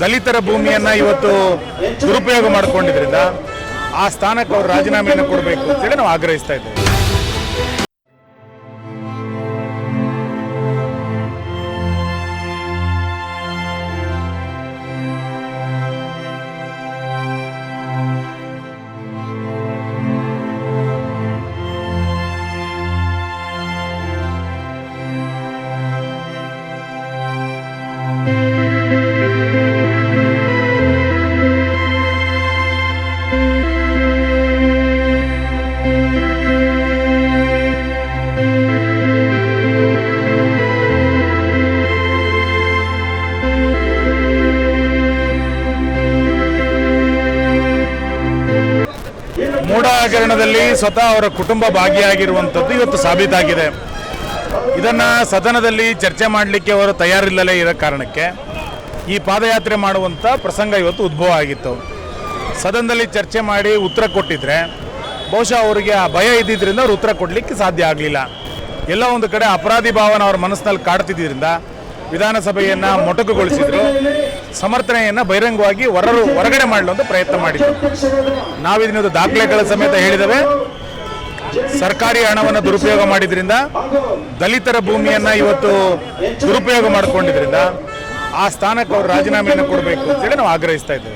ದಲಿತರ ಭೂಮಿಯನ್ನ ಇವತ್ತು ದುರುಪಯೋಗ ಮಾಡಿಕೊಂಡಿದ್ರಿಂದ ಆ ಸ್ಥಾನಕ್ಕೆ ಅವರು ರಾಜೀನಾಮೆಯನ್ನು ಕೊಡಬೇಕು ಅಂತೇಳಿ ನಾವು ಆಗ್ರಹಿಸ್ತಾ ಇದ್ದೇವೆ. ಮೂಢ ಹಗರಣದಲ್ಲಿ ಸ್ವತಃ ಅವರ ಕುಟುಂಬ ಭಾಗಿಯಾಗಿರುವಂಥದ್ದು ಇವತ್ತು ಸಾಬೀತಾಗಿದೆ. ಇದನ್ನು ಸದನದಲ್ಲಿ ಚರ್ಚೆ ಮಾಡಲಿಕ್ಕೆ ಅವರು ತಯಾರಿಲ್ಲಲೇ ಇರೋ ಕಾರಣಕ್ಕೆ ಈ ಪಾದಯಾತ್ರೆ ಮಾಡುವಂಥ ಪ್ರಸಂಗ ಇವತ್ತು ಉದ್ಭವ ಆಗಿತ್ತು. ಸದನದಲ್ಲಿ ಚರ್ಚೆ ಮಾಡಿ ಉತ್ತರ ಕೊಟ್ಟಿದ್ರೆ, ಬಹುಶಃ ಅವರಿಗೆ ಆ ಭಯ ಇದ್ದಿದ್ದರಿಂದ ಅವ್ರು ಉತ್ತರ ಕೊಡಲಿಕ್ಕೆ ಸಾಧ್ಯ ಆಗಲಿಲ್ಲ. ಎಲ್ಲ ಒಂದು ಕಡೆ ಅಪರಾಧಿ ಭಾವನ ಅವ್ರ ಮನಸ್ಸಿನಲ್ಲಿ ಕಾಡ್ತಿದ್ದರಿಂದ ವಿಧಾನಸಭೆಯನ್ನ ಮೊಟಕುಗೊಳಿಸಿದ್ರು, ಸಮರ್ಥನೆಯನ್ನ ಬಹಿರಂಗವಾಗಿ ಹೊರರು, ಹೊರಗಡೆ ಮಾಡಲು ಪ್ರಯತ್ನ ಮಾಡಿದ್ರು. ನಾವಿದನ್ನದು ದಾಖಲೆಗಳ ಸಮೇತ ಹೇಳಿದ್ದೇವೆ. ಸರ್ಕಾರಿ ಹಣವನ್ನು ದುರುಪಯೋಗ ಮಾಡಿದ್ರಿಂದ, ದಲಿತರ ಭೂಮಿಯನ್ನ ಇವತ್ತು ದುರುಪಯೋಗ ಮಾಡ್ಕೊಂಡಿದ್ರಿಂದ ಆ ಸ್ಥಾನಕ್ಕೆ ಅವರು ರಾಜೀನಾಮೆಯನ್ನು ಕೊಡಬೇಕು ಅಂತೇಳಿ ನಾವು ಆಗ್ರಹಿಸ್ತಾ ಇದ್ದೇವೆ.